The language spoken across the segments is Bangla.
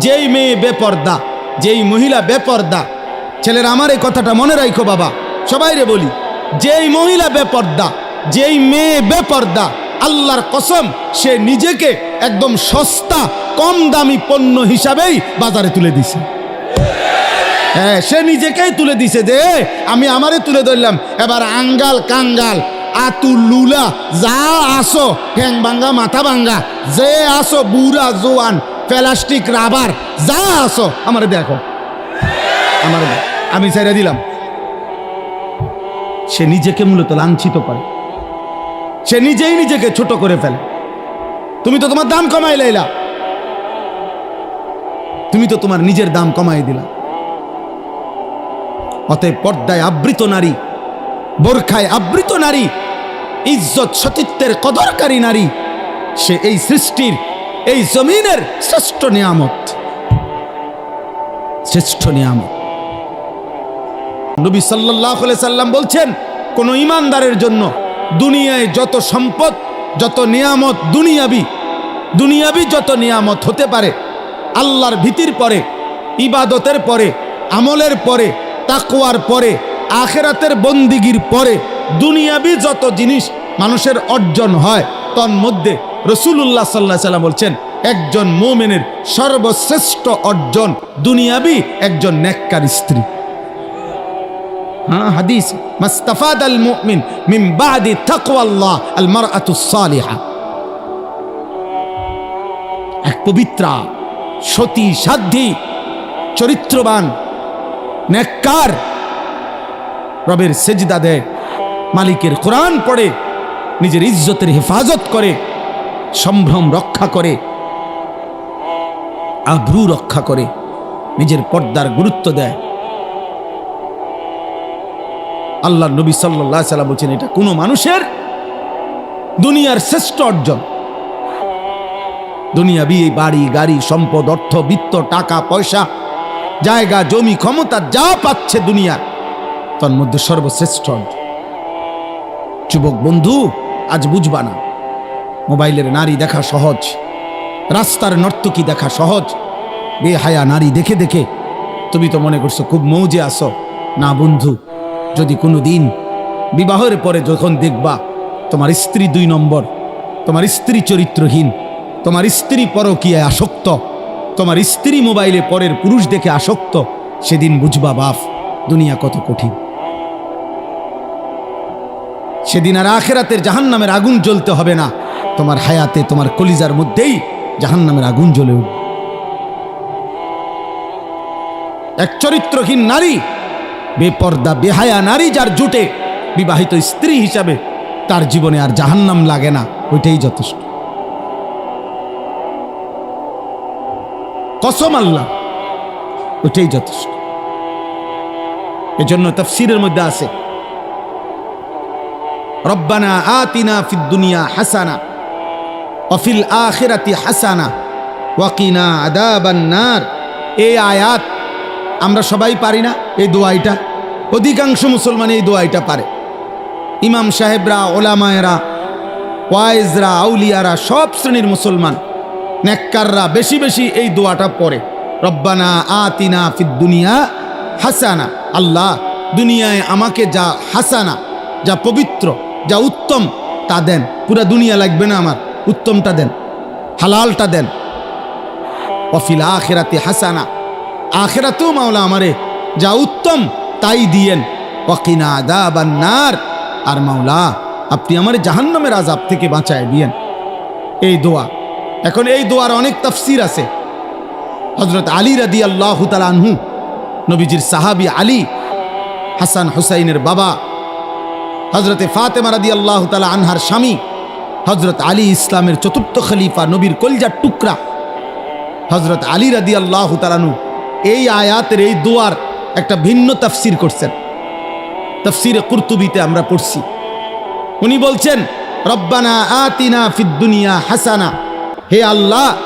যেই মেয়ে বেপর্দা, যেই মহিলা বেপর্দা, ছেলের আমার এই কথাটা মনে রাখো বাবা, সবাই রে বলি, যেই মহিলা বেপর্দা, যেই মেয়ে বেপর্দা, আল্লাহর কসম, সে নিজেকে একদম সস্তা, কম দামি পণ্য হিসাবেই বাজারে তুলে দিছে। হ্যাঁ সে নিজেকেই তুলে দিছে যে, আমি আমারে তুলে ধরলাম, এবার আঙ্গাল, কাঙ্গাল, আতু, লুলা, যা আসো, ঠ্যাং ভাঙ্গা, মাথা ভাঙ্গা, যে আসো, বুড়া, জোয়ান প্লাস্টিক, রাবার, যা আসো আমারে দেখো। আমার আমি ছেড়ে দিলাম। সে নিজেকে মূলত লাঞ্ছিত করে। সে নিজেই নিজেকে ছোট করে ফেলে। তুমি তো তোমার দাম কমাই লাইলা। তুমি তো তোমার নিজের দাম কমাই দিলা। অতএব পর্দায় আবৃত নারী, বোরখায় আবৃত নারী, ইজ্জত সতীত্বের কদরকারী নারী, সে এই সৃষ্টির এই জমিনের শ্রেষ্ঠ নিয়ামত। শ্রেষ্ঠ নিয়ামত। নবী সাল্লাহ সাল্লাম বলছেন, কোন ইমানদারের জন্য দুনিয়ায় যত সম্পদ, যত নিয়ামত দুনিয়াবি দুনিয়াবি যত নিয়ামত হতে পারে, আল্লাহর ভীতির পরে, ইবাদতের পরে, আমলের পরে তাকুয়ার পরে, আখেরাতের বন্দিগির পরে দুনিয়াবি যত জিনিস মানুষের অর্জন হয়, তন্মধ্যে রসুল্লাহ সাল্লাহ সাল্লাম বলছেন, একজন মোমেনের সর্বশ্রেষ্ঠ অর্জন দুনিয়াবি একজন নেককার স্ত্রী। হ্যাঁ এক পবিত্রা, সতী চরিত্রবান, নেককার রবের সেজদা দেয়, মালিকের কোরআন পড়ে, নিজের ইজ্জতের হেফাজত করে সম্ভ্রম রক্ষা করে আব্রু রক্ষা করে, নিজের পর্দার গুরুত্ব দেয়। আল্লাহ নবী সাল্লাহ সাল্লাম বলছেন, এটা কোনো মানুষের দুনিয়ার শ্রেষ্ঠ অর্জন। দুনিয়া বিয়ে বাড়ি, গাড়ি, সম্পদ, অর্থ, বিত্ত, টাকা, পয়সা, জায়গা, জমি, ক্ষমতা যা পাচ্ছে দুনিয়া তার মধ্যে সর্বশ্রেষ্ঠ অর্জন। যুবক বন্ধু, আজ বুঝবা না মোবাইলের নারী দেখা সহজ, রাস্তার নর্তকী দেখা সহজ, বেহায়া নারী দেখে দেখে। তুমি তো মনে করছ খুব মৌজে আসো না বন্ধু, যদি কোনো দিন বিবাহের পরে যখন দেখবা তোমার স্ত্রী দুই নম্বর, তোমার স্ত্রী চরিত্রহীন, তোমার স্ত্রী পরকীয়ায় আসক্ত, তোমার স্ত্রী মোবাইলে পরের পুরুষ দেখে আসক্ত, সেদিন বুঝবা বাপ, দুনিয়া কত কঠিন। সেদিন আর আখেরাতের জাহান নামের আগুন জ্বলতে হবে না। তোমার হায়াতে, তোমার কলিজার মধ্যেই জাহান নামের আগুন জ্বলে উঠবে। এক চরিত্রহীন নারী, বেপর্দা, বেহায়া নারী যার জুটে বিবাহিত স্ত্রী হিসাবে তার জীবনে আর জাহান্নাম লাগে না, ওইটাই যথেষ্ট। কসম আল্লাহ, ওইটাই যথেষ্ট। এজন্য তফসিরের মধ্যে আছে, রব্বানা আতিনা ফিদ দুনিয়া হাসানা। অফিল আখিরাতি হাসানা। ওয়াকিনা আদাবান নার এই আয়াত আমরা সবাই পারি না, এই দোয়াইটা। অধিকাংশ মুসলমান এই দোয়াইটা পারে। ইমাম সাহেবরা, ওলামায়েরা, ওয়াইজরা, আউলিয়ারা, সব শ্রেণির মুসলমান, নেককাররা বেশি বেশি এই দোয়াটা পড়ে। রব্বানা আতিনা ফিদ দুনিয়া হাসানা। আল্লাহ দুনিয়ায় আমাকে যা হাসানা, যা পবিত্র, যা উত্তম তা দেন। পুরা দুনিয়া লাগবে না আমার। উত্তমটা দেন, হালালটা দেন। অফিল আখেরাতে হাসানা, আখেরাতেও মাওলা আমারে যা উত্তম তাই দিয়েন। ওয়াকিনা আদাবান্নার আর মাওলা, আপনি আমার জাহান্নামের আজাব থেকে বাঁচায় দিয়েন। এই দোয়া, এখন এই দোয়ার অনেক তফসির আছে। হজরত আলী রাদি আল্লাহ আনহু, নবীজির সাহাবি আলী, হাসান হুসাইনের বাবা হজরতে ফাতেমা রাদি আল্লাহ তালা আনহার স্বামী হজরত আলী ইসলামের চতুর্থ খলিফা নবীর কলজার টুকরা। হজরত আলী রাদি আল্লাহ তালানু এই আয়াতের এই দোয়ার একটা ভিন্ন তফসির করছেন। তফসিরে কুর্তুবিতে আমরা পড়ছি। উনি বলছেন, রব্বানা আতিনা ফিদ দুনিয়া হাসানা। হে আল্লাহ,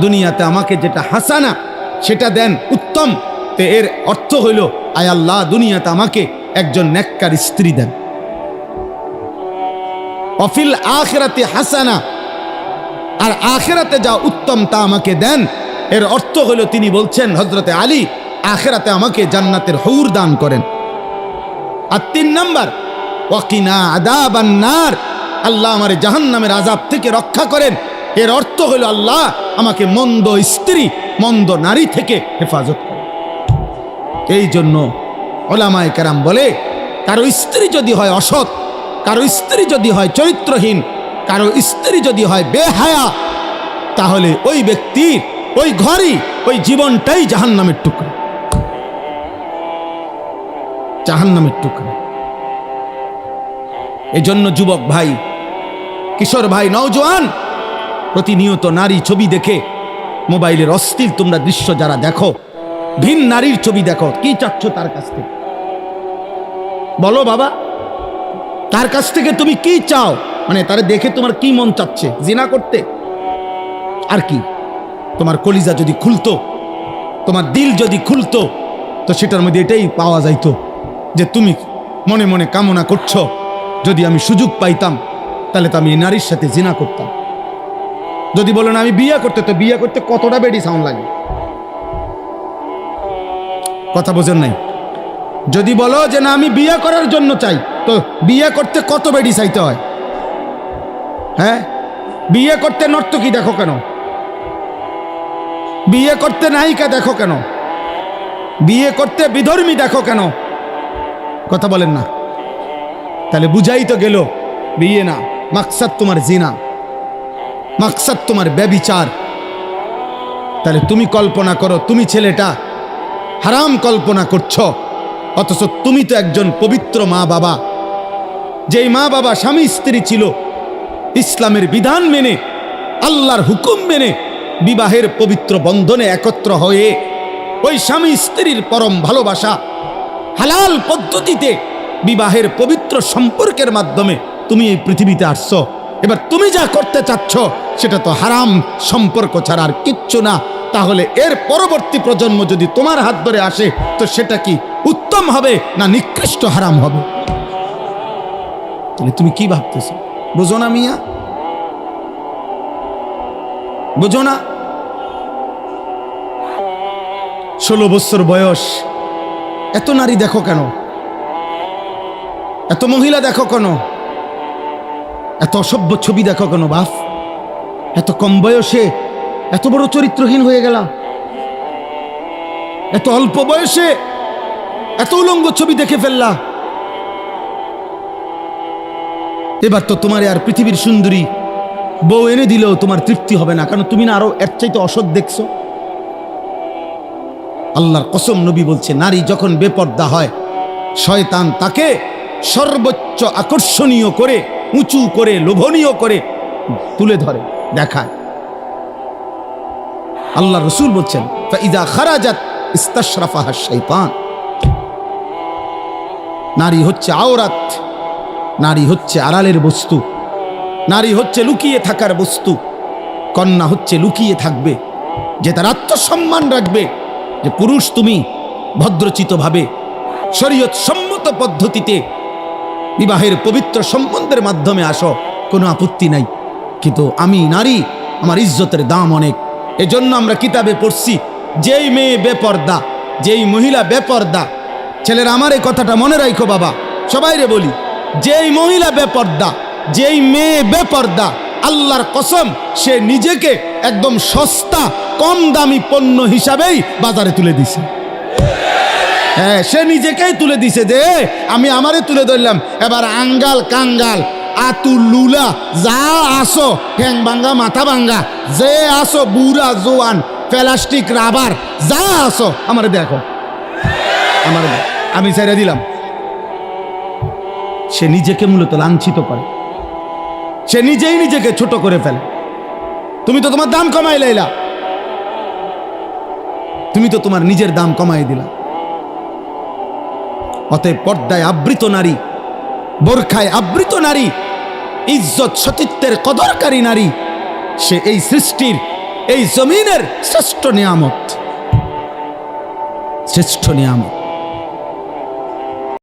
দুনিয়াতে আমাকে যেটা হাসানা, সেটা দেন উত্তম। তো এর অর্থ হইল, আয় আল্লাহ, দুনিয়াতে আমাকে একজন নেককার স্ত্রী দেন। অফিল আখেরাতে হাসানা। আর আখেরাতে যা উত্তম তা আমাকে দেন। এর অর্থ হলো তিনি বলছেন হজরতে আলী আখেরাতে আমাকে জান্নাতের হৌর দান করেন। আর তিন নাম্বার, ওয়াকিনা আদাবান্নার আল্লাহ আমার জাহান নামের আজাব থেকে রক্ষা করেন। এর অর্থ হলো আল্লাহ আমাকে মন্দ স্ত্রী, মন্দ নারী থেকে হেফাজত করেন। এই জন্য ওলামায় কেরাম বলে, কারও স্ত্রী যদি হয় অসৎ কারও স্ত্রী যদি হয় চরিত্রহীন, কারও স্ত্রী যদি হয় বেহায়া, তাহলে ওই ব্যক্তির ওই ঘরই, ওই জীবনটাই জাহান্নামের টুকরো। জাহান্নামের টুকরো। এজন্য যুবক ভাই, কিশোর ভাই, নওজোয়ান, প্রতিনিয়ত নারী ছবি দেখে, মোবাইলের অস্থির তোমরা দৃশ্য যারা দেখো, ভিন নারীর ছবি দেখো, কি চাচ্ছ তার কাছ থেকে? বলো বাবা। তার কাছ থেকে তুমি কি চাও? মানে তারে দেখে তোমার কি মন চাচ্ছে? জিনা করতে? আর কি? তোমার কলিজা যদি খুলতো, তোমার দিল যদি খুলতো, তো সেটার মধ্যে এটাই পাওয়া যাইতো যে তুমি মনে মনে কামনা করছ, যদি আমি সুযোগ পাইতাম, তাহলে তো আমি এই নারীর সাথে জিনা করতাম। যদি বলো না, আমি বিয়ে করতে, তো বিয়ে করতে কতটা বেডি সাউন্ড লাগে? কথা বোঝেন নাই? যদি বলো যে না, আমি বিয়ে করার জন্য চাই, তো বিয়ে করতে কত বেডি চাইতে হয়? হ্যাঁ? বিয়ে করতে নর্তকী দেখো কেন? বিয়ে করতে নায়িকা দেখো কেন? বিয়ে করতে বিধর্মী দেখো কেন? কথা বলেন না। তাহলে বুঝাই তো গেল, বিয়ে না, মাকসাদ তোমার জিনা, মাকসাদ তোমার ব্যবিচার। তাহলে তুমি কল্পনা করো, তুমি ছেলেটা হারাম কল্পনা করছ। অথচ তুমি তো একজন পবিত্র মা বাবা। যেই মা বাবা স্বামী স্ত্রী ছিল, ইসলামের বিধান মেনে, আল্লাহর হুকুম মেনে বিবাহের পবিত্র বন্ধনে একত্র হয়ে ওই স্বামী স্ত্রীর পরম ভালোবাসা হালাল পদ্ধতিতে বিবাহের পবিত্র সম্পর্কের মাধ্যমে তুমি এই পৃথিবীতে আসছো। এবার তুমি যা করতে চাচ্ছ, সেটা তো হারাম, সম্পর্ক ছাড়া আর কিচ্ছু না। তাহলে এর পরবর্তী প্রজন্ম যদি তোমার হাত ধরে আসে, তো সেটা কি? উত্তম হবে না নিকৃষ্ট হারাম হবে? তাহলে তুমি কি ভাবতেছো? বুঝো না মিয়া। বুঝো না। ষোলো বছর বয়স। এত নারী দেখো কেন? এত মহিলা দেখো কেন? এত অসভ্য ছবি দেখো কেন বাপ এত কম বয়সে এত বড় চরিত্রহীন হয়ে গেলাম। এত অল্প বয়সে এত উলঙ্গ ছবি দেখে ফেললা। এবার তো তোমার আর পৃথিবীর সুন্দরী বউ এনে দিলেও তোমার তৃপ্তি হবে না, কারণ তুমি না আরও এর চাইতে অসৎ দেখছ। আল্লাহর কসম নবী বলছে, নারী যখন বেপর্দা হয়, শয়তান তাকে সর্বোচ্চ আকর্ষণীয় করে, উঁচু করে, লোভনীয় করে তুলে ধরে, দেখায়। আল্লাহ রসুল বলছেন ইদা খারাজাত ইস্তাশরাফাহা শৈতান। নারী হচ্ছে আওরাত, নারী হচ্ছে আড়ালের বস্তু, নারী হচ্ছে লুকিয়ে থাকার বস্তু, কন্যা হচ্ছে লুকিয়ে থাকবে, যে তার আত্মসম্মান রাখবে, যে পুরুষ তুমি ভদ্রচিতভাবে, শরীয়ত সম্মত পদ্ধতিতে বিবাহের পবিত্র সম্বন্ধের মাধ্যমে আসো, কোনো আপত্তি নাই। কিন্তু আমি নারী, আমার ইজ্জতের দাম অনেক। এজন্য আমরা কিতাবে পড়ছি, যেই মেয়ে বেপর্দা, যেই মহিলা বেপর্দা ছেলেরা আমার এই কথাটা মনে রাখো বাবা। সবাই রে বলি, যেই মহিলা বেপর্দা, যেই মেয়ে বেপর্দা, আল্লাহর কসম, সে নিজেকে একদম সস্তা, কম দামি পণ্য হিসাবেই বাজারে তুলে দিছে। হ্যাঁ সে নিজেকেই তুলে দিছে যে, আমি আমারে তুলে ধরলাম। এবার আঙ্গাল, কাঙ্গাল, আতু, লুলা, যা আসো, ঠ্যাং ভাঙ্গা, মাথা ভাঙ্গা, যে আসো, বুড়া, জোয়ান, প্লাস্টিক, রাবার, যা আসো, আমারে দেখো। আমার আমি ছেড়ে দিলাম। সে নিজেকে মূলত লাঞ্ছিত করে। সে নিজেই নিজেকে ছোট করে ফেলে। তুমি তো তোমার দাম কমাই লাইলা। তুমি তো তোমার নিজের দাম কমাই দিলা। অতএব পর্দায় আবৃত নারী, বোরখায় আবৃত নারী, ইজ্জত সতীত্বের কদরকারী নারী, সে এই সৃষ্টির, এই জমিনের শ্রেষ্ঠ নিয়ামত। শ্রেষ্ঠ নিয়ামত।